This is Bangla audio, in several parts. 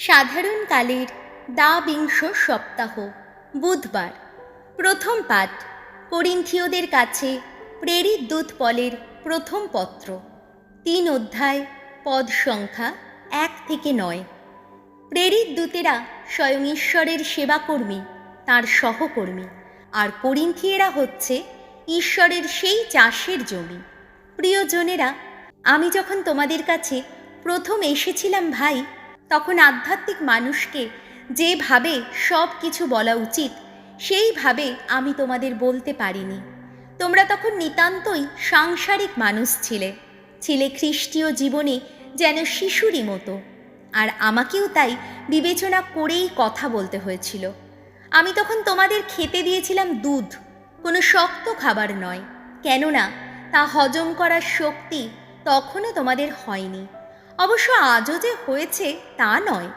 সাধারণকালের দ্বাবিংশ সপ্তাহ, বুধবার। প্রথম পাঠ, করিন্থীয়দের কাছে প্রেরিত দূত পলের প্রথম পত্র। তিন অধ্যায়, পদ সংখ্যা এক থেকে নয়। প্রেরিত দূতেরা স্বয়ং ঈশ্বরের সেবাকর্মী, তার সহকর্মী। আর করিন্থিয়েরা হচ্ছে ঈশ্বরের সেই চাষের জমি। প্রিয়জনেরা, আমি যখন তোমাদের কাছে প্রথম এসেছিলাম ভাই তখন আধ্যাত্মিক মানুষকে যেভাবে সব কিছু বলা উচিত, সেইভাবে আমি তোমাদের বলতে পারিনি। তোমরা তখন নিতান্তই সাংসারিক মানুষ ছিলে ছিলে খ্রিস্টীয় জীবনে যেন শিশুরই মতো। আর আমাকেও তাই বিবেচনা করেই কথা বলতে হয়েছিল। আমি তখন তোমাদের খেতে দিয়েছিলাম দুধ, কোনো শক্ত খাবার নয়। কেননা তা হজম করার শক্তি তখনও তোমাদের হয়নি। অবশ্য আজও যে হয়েছে তা নয়,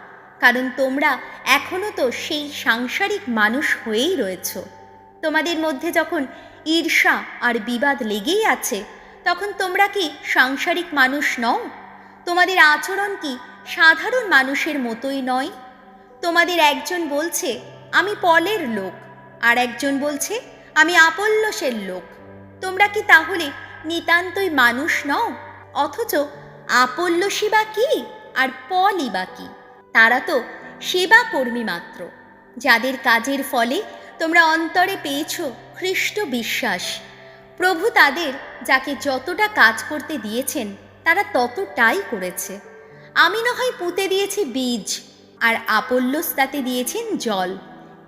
কারণ তোমরা এখনও তো সেই সাংসারিক মানুষ হয়েই রয়েছ। তোমাদের মধ্যে যখন ঈর্ষা আর বিবাদ লেগেই আছে, তখন তোমরা কি সাংসারিক মানুষ নও? তোমাদের আচরণ কি সাধারণ মানুষের মতোই নয়? তোমাদের একজন বলছে, আমি পলের লোক আর একজন বলছে, আমি আপল্লসের লোক তোমরা কি তাহলে নিতান্তই মানুষ নও? অথচ আপল্লসী বা কি আর পলই বা কি? তারা তো সেবা কর্মী মাত্র। যাদের কাজের ফলে তোমরা অন্তরে পেয়েছ খ্রিস্ট বিশ্বাস। প্রভু তাদের যাকে যতটা কাজ করতে দিয়েছেন, তারা ততটাই করেছে। আমি না হয় পুঁতে দিয়েছি বীজ, আর আপল্লস তাতে দিয়েছেন জল।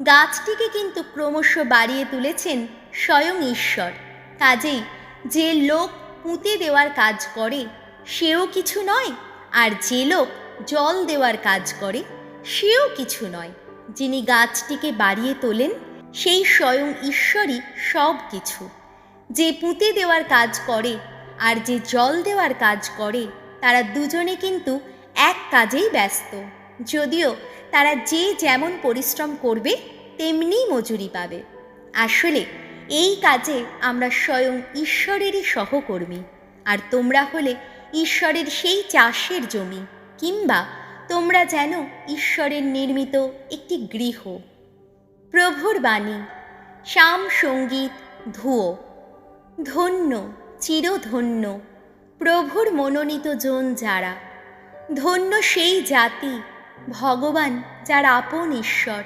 গাছটিকে কিন্তু ক্রমশ বাড়িয়ে তুলেছেন স্বয়ং ঈশ্বর। কাজেই যে লোক পুঁতে দেওয়ার কাজ করে সেও কিছু নয়, আর যে লোক জল দেওয়ার কাজ করে, সেও কিছু নয়। যিনি গাছটিকে বাড়িয়ে তোলেন, সেই স্বয়ং ঈশ্বরই সব কিছু। যে পুঁতে দেওয়ার কাজ করে, আর যে জল দেওয়ার কাজ করে, তারা দুজনে কিন্তু এক কাজেই ব্যস্ত। যদিও তারা যে যেমন পরিশ্রম করবে, তেমনি মজুরি পাবে। আসলে এই কাজে আমরা স্বয়ং ঈশ্বরেরই সহকর্মী। আর তোমরা হলে ঈশ্বরের সেই চাষের জমি, কিংবা তোমরা যেন ঈশ্বরের নির্মিত একটি গৃহ। প্রভুর বাণী, শ্যাম সংগীত, ধুয়ো। ধন্য, চিরধন্য, প্রভুর মনোনীত জন যারা। ধন্য সেই জাতি, ভগবান যার আপন ঈশ্বর।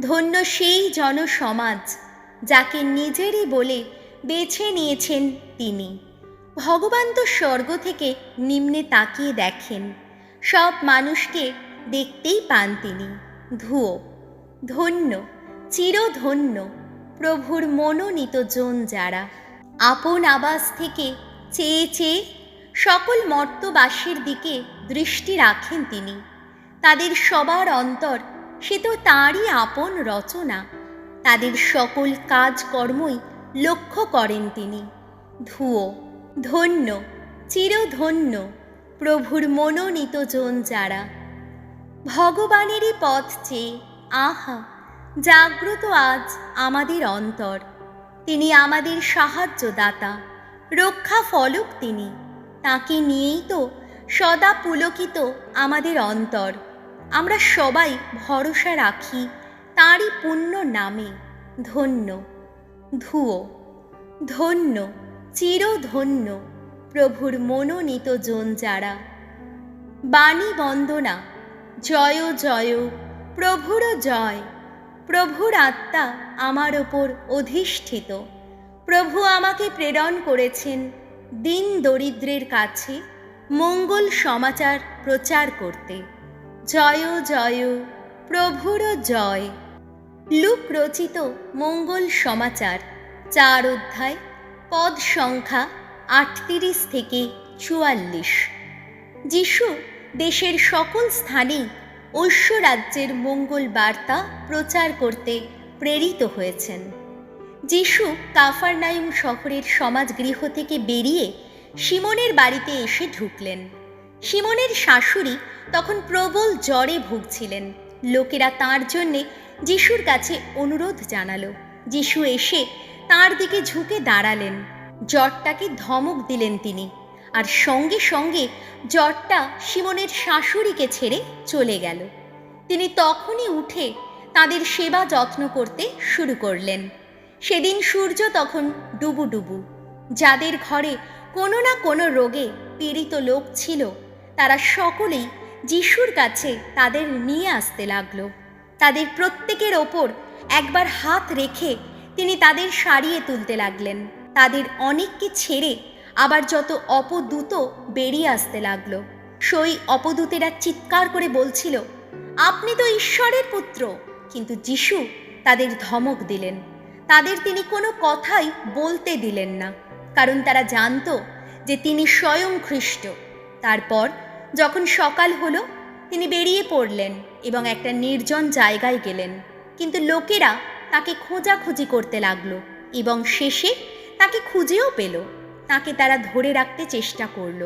ধন্য সেই জনসমাজ, যাকে নিজেরই বলে বেছে নিয়েছেন তিনি। ভগবান তো স্বর্গ থেকে নিম্নে তাকিয়ে দেখেন। সব মানুষকে দেখতেই পান তিনি। ধুয়ো, ধন্য, চিরধন্য, প্রভুর মনোনীত জন যারা আপন আবাস থেকে চেয়ে চেয়ে সকল মর্তবাসীর দিকে দৃষ্টি রাখেন তিনি। তাদের সবার অন্তর সে তো তাঁরই আপন রচনা। তাদের সকল কাজকর্মই লক্ষ্য করেন তিনি। ধুয়ো ধন্য, চিরধন্য প্রভুর মনোনীত জন যারা। ভগবানেরই পথ চেয়ে, আহা, জাগ্রত আজ আমাদের অন্তর। তিনি আমাদের সাহায্যদাতা রক্ষা ফলক তিনি। তাকে নিয়েই তো সদা পুলকিত আমাদের অন্তর। আমরা সবাই ভরসা রাখি তাঁরই পুণ্য নামে। ধন্য ধুয়ো ধন্য। চিরধন্য প্রভুর মনোনীত জন যারা। বাণী বন্দনা, জয় জয়, প্রভুর জয়, প্রভুর আত্মা আমার ওপর অধিষ্ঠিত। প্রভু আমাকে প্রেরণ করেছেন, দিন দরিদ্রের কাছে মঙ্গল সমাচার প্রচার করতে। জয় জয়, প্রভুর জয়। লুক রচিত মঙ্গল সমাচার, চার অধ্যায় পদ সংখ্যা আটত্রিশ থেকে চুয়াল্লিশ। যিশু দেশের সকল স্থানেই ঐশ্বরাজ্যের মঙ্গল বার্তা প্রচার করতে প্রেরিত হয়েছেন। যিশু কাফারনায়ুম শহরের সমাজগৃহ থেকে বেরিয়ে সিমনের বাড়িতে এসে ঢুকলেন। সিমনের শাশুড়ি তখন প্রবল জ্বরে ভুগছিলেন। লোকেরা তার জন্যে যিশুর কাছে অনুরোধ জানালো। যিশু এসে তার দিকে ঝুঁকে দাঁড়ালেন। জ্বরটাকে ধমক দিলেন তিনি। আর সঙ্গে সঙ্গে জ্বরটা সিমনের শাশুড়িকে ছেড়ে চলে গেল। তিনি তখনই উঠে তাদের সেবা যত্ন করতে শুরু করলেন। সেদিন সূর্য তখন ডুবু ডুবু। যাদের ঘরে কোনো না কোনো রোগে পীড়িত লোক ছিল, তারা সকলেই যিশুর কাছে তাদের নিয়ে আসতে লাগল। তাদের প্রত্যেকের ওপর একবার হাত রেখে তিনি তাদের সারিয়ে তুলতে লাগলেন। তাদের অনেককে ছেড়ে আবার যত অপদূত বেরিয়ে আসতে লাগল। সেই অপদূতেরা চিৎকার করে বলছিল, আপনি তো ঈশ্বরের পুত্র। কিন্তু যিশু তাদের ধমক দিলেন। তাদের তিনি কোনো কথাই বলতে দিলেন না, কারণ তারা জানতো যে তিনি স্বয়ং খ্রিস্ট। তারপর যখন সকাল হলো, তিনি বেরিয়ে পড়লেন এবং একটা নির্জন জায়গায় গেলেন। কিন্তু লোকেরা তাকে খোঁজাখুঁজি করতে লাগল এবং শেষে তাকে খুঁজেও পেল। তাকে তারা ধরে রাখতে চেষ্টা করল,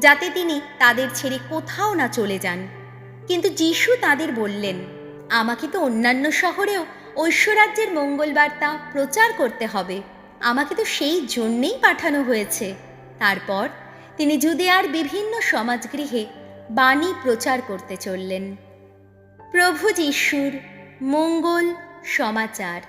যাতে তিনি তাদের ছেড়ে কোথাও না চলে যান। কিন্তু যিশু তাদের বললেন, আমাকে তো অন্যান্য শহরেও ঐশ্বরাজ্যের মঙ্গলবার্তা প্রচার করতে হবে। আমাকে তো সেই জন্যেই পাঠানো হয়েছে। তারপর তিনি জুদেয়ার বিভিন্ন সমাজগৃহে বাণী প্রচার করতে চললেন। প্রভু যিশুর মঙ্গল সমাচার।